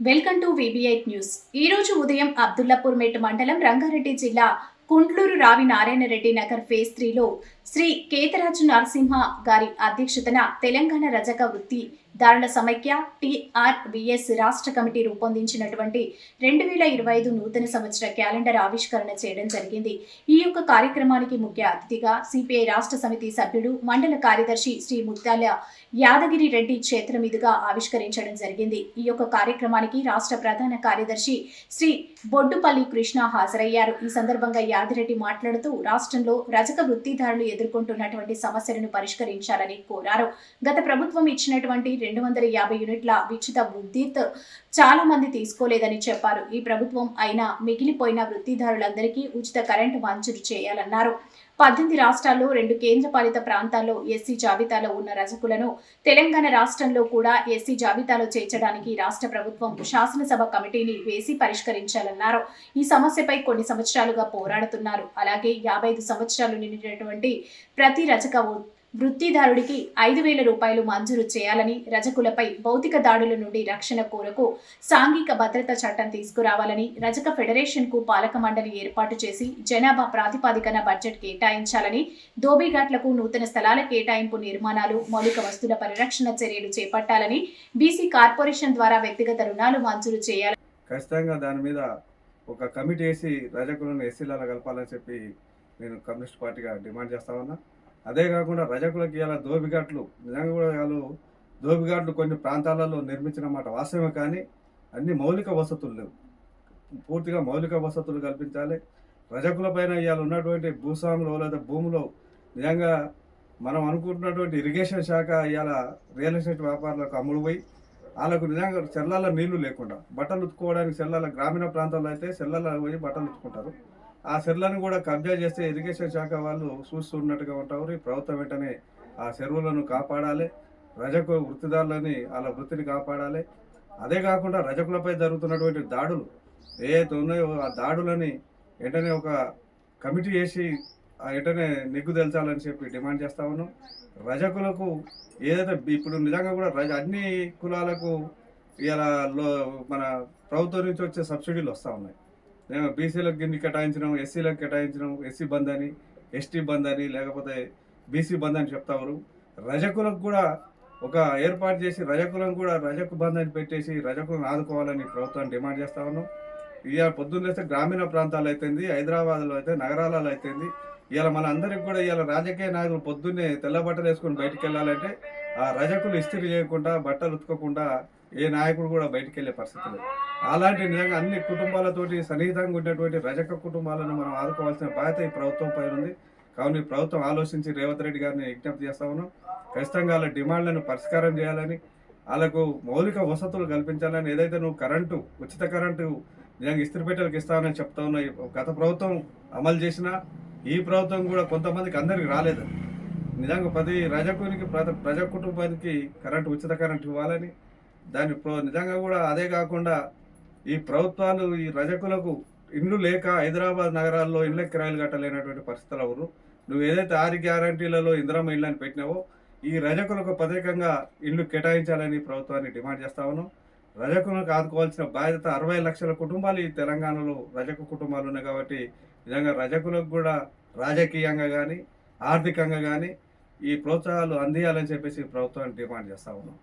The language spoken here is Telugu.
Welcome to విబిఐట్ news. ఈ రోజు ఉదయం అబ్దుల్లాపూర్ మెట్ మండలం రంగారెడ్డి జిల్లా కుంట్లూరు రావి నారాయణ రెడ్డి నగర్ ఫేజ్ త్రీలో శ్రీ కేతరాజు నరసింహ గారి అధ్యక్షతన తెలంగాణ రజక వృత్తి దారుణ సమైక్య టీఆర్విఎస్ రాష్ట్ర కమిటీ రూపొందించినటువంటి రెండు వేల ఇరవై ఐదు నూతన సంవత్సర క్యాలెండర్ ఆవిష్కరణ చేయడం జరిగింది. ఈ యొక్క కార్యక్రమానికి ముఖ్య అతిథిగా సిపిఐ రాష్ట్ర సమితి సభ్యుడు మండల కార్యదర్శి శ్రీ ముత్యాల యాదగిరి రెడ్డి చేతుల మీదుగా ఆవిష్కరించడం జరిగింది. ఈ యొక్క కార్యక్రమానికి రాష్ట్ర ప్రధాన కార్యదర్శి శ్రీ బొడ్డుపల్లి కృష్ణ హాజరయ్యారు. ఈ సందర్భంగా యాదిరెడ్డి మాట్లాడుతూ రాష్ట్రంలో రజక వృత్తిదారులు ఎదుర్కొంటున్నటువంటి సమస్యలను పరిష్కరించాలని కోరారు. గత ప్రభుత్వం ఇచ్చినటువంటి రెండు వందల యాభై యూనిట్ల విచిత విద్యుత్ చాలా మంది తీసుకోలేదని చెప్పారు. ఈ ప్రభుత్వం అయినా మిగిలిపోయిన వృత్తిదారులందరికీ ఉచిత కరెంటు మంజూరు చేయాలన్నారు. పద్దెనిమిది రాష్ట్రాల్లో రెండు కేంద్రపాలిత ప్రాంతాల్లో ఎస్సీ జాబితాలో ఉన్న రజకులను తెలంగాణ రాష్ట్రంలో కూడా ఎస్సీ జాబితాలో చేర్చడానికి రాష్ట్ర ప్రభుత్వం శాసనసభ కమిటీని వేసి పరిష్కరించాలన్నారు. ఈ సమస్యపై కొన్ని సంవత్సరాలుగా పోరాడుతున్నారు. అలాగే యాభై ఐదు సంవత్సరాలు నిండినటువంటి ప్రతి రజక వృత్తిదారుడికి ఐదు వేల రూపాయలు మంజూరు చేయాలని రజకులపై భౌతిక దాడుల నుండి రక్షణ కోరకు సాంఘిక భద్రత చట్టం తీసుకురావాలని రజక ఫెడరేషన్కు పాలక మండలి ఏర్పాటు చేసి జనాభా ప్రాతిపాదికన బడ్జెట్ కేటాయించాలని దోబిఘాట్లకు నూతన స్థలాల కేటాయింపు నిర్మాణాలు మౌలిక వస్తువుల పరిరక్షణ చర్యలు చేపట్టాలని బీసీ కార్పొరేషన్ ద్వారా వ్యక్తిగత రుణాలు మంజూరు చేయాలని ఖచ్చితంగా దాని మీద ఒక కమిటీ వేసి రజకులను ఎస్సీలలో కలపాలని చెప్పి నేను కమ్యూనిస్ట్ పార్టీగా డిమాండ్ చేస్తా ఉన్నా. అదే కాకుండా రజకులకి ఇలా దోబిఘాట్లు నిజంగా కూడా వాళ్ళు దోబిఘాట్లు కొన్ని ప్రాంతాలలో నిర్మించిన మాట వాస్తవమే కానీ అన్ని మౌలిక వసతులు లేవు. పూర్తిగా మౌలిక వసతులు కల్పించాలి. రజకుల పైన ఇవాళ ఉన్నటువంటి భూస్వాములు లేదా భూములో నిజంగా మనం అనుకుంటున్నటువంటి ఇరిగేషన్ శాఖ ఇవాళ రియల్ ఎస్టేట్ వ్యాపారులకు అమ్ముడు పోయి వాళ్ళకు నిజంగా చెల్లాల నీళ్ళు లేకుండా బట్టలు ఉత్తుకోవడానికి చెల్లాల గ్రామీణ ప్రాంతాల్లో అయితే చెల్లాల పోయి బట్టలు ఉతుకుంటారు ఆ చెరువులను కూడా కబ్జా చేస్తే ఇరిగేషన్ శాఖ వాళ్ళు చూస్తున్నట్టుగా ఉంటారు. ఈ ప్రభుత్వం వెంటనే ఆ చెరువులను కాపాడాలి. రజకు వృత్తిదారులని వాళ్ళ వృత్తిని కాపాడాలి. అదే కాకుండా రజకులపై జరుగుతున్నటువంటి దాడులు ఏవైతే ఉన్నాయో ఆ దాడులని వెంటనే ఒక కమిటీ వేసి ఆ వెంటనే నిగ్గు తెల్చాలని చెప్పి డిమాండ్ చేస్తా ఉన్నాం. రజకులకు ఏదైతే ఇప్పుడు నిజంగా కూడా రజ అన్ని కులాలకు ఇలా లో మన ప్రభుత్వం నుంచి వచ్చే సబ్సిడీలు వస్తూ ఉన్నాయి. బీసీలకు దీన్ని కేటాయించడం ఎస్సీలకు కేటాయించడం ఎస్సీ బంద్ అని ఎస్టీ బంద్ అని లేకపోతే బీసీ బంద్ అని చెప్తారు రజకులకు కూడా ఒక ఏర్పాటు చేసి రజకులను కూడా రజకు బంద్ అని పెట్టేసి రజకులను ఆదుకోవాలని ప్రభుత్వాన్ని డిమాండ్ చేస్తా ఉన్నాం. ఇవాళ పొద్దున్న లేస్తే గ్రామీణ ప్రాంతాలు అయితేంది హైదరాబాద్లో అయితే నగరాలలో అయితేంది ఇవాళ మన అందరికి కూడా ఇవాళ రాజకీయ నాయకులు పొద్దున్నే తెల్ల బట్టలు వేసుకొని బయటికి వెళ్ళాలంటే ఆ రజకులు ఇస్త్రీ చేయకుండా బట్టలు ఉతకకుండా ఏ నాయకుడు కూడా బయటికి వెళ్ళే పరిస్థితి లేదు. అలాంటి నిజంగా అన్ని కుటుంబాలతోటి సన్నిహితంగా ఉన్నటువంటి రజక కుటుంబాలను మనం ఆదుకోవాల్సిన బాధ్యత ఈ ప్రభుత్వం పైన ఉంది. కావున ఈ ప్రభుత్వం ఆలోచించి రేవంత్ రెడ్డి గారిని విజ్ఞప్తి చేస్తా ఉన్నాం. ఖచ్చితంగా వాళ్ళ డిమాండ్లను పరిష్కారం చేయాలని వాళ్ళకు మౌలిక వసతులు కల్పించాలని ఏదైతే నువ్వు కరెంటు ఉచిత కరెంటు నిజంగా ఇస్త్రీపేటలకు ఇస్తానని చెప్తా ఉన్నాయి గత ప్రభుత్వం అమలు చేసినా ఈ ప్రభుత్వం కూడా కొంతమందికి అందరికి రాలేదు. నిజంగా ప్రతి రజకునికి ప్రజ కుటుంబానికి కరెంటు ఉచిత కరెంటు ఇవ్వాలని దాని ప్రో నిజంగా కూడా అదే కాకుండా ఈ ప్రభుత్వాలు ఈ రజకులకు ఇండ్లు లేక హైదరాబాద్ నగరాల్లో ఇండ్ల కిరాయిలు కట్టలేనటువంటి పరిస్థితులు ఎవరు? నువ్వు ఏదైతే ఆరు గ్యారంటీలలో ఇందిరమ్మ ఇళ్ళని పెట్టినావో ఈ రజకులకు ప్రత్యేకంగా ఇల్లు కేటాయించాలని ప్రభుత్వాన్ని డిమాండ్ చేస్తా ఉన్నాం రజకులకు ఆదుకోవాల్సిన బాధ్యత అరవై లక్షల కుటుంబాలు ఈ తెలంగాణలో రజక కుటుంబాలు ఉన్నాయి కాబట్టి నిజంగా రజకులకు కూడా రాజకీయంగా కానీ ఆర్థికంగా కానీ ఈ ప్రోత్సాహాలు అందియాలని చెప్పేసి ప్రభుత్వాన్ని డిమాండ్ చేస్తా ఉన్నాం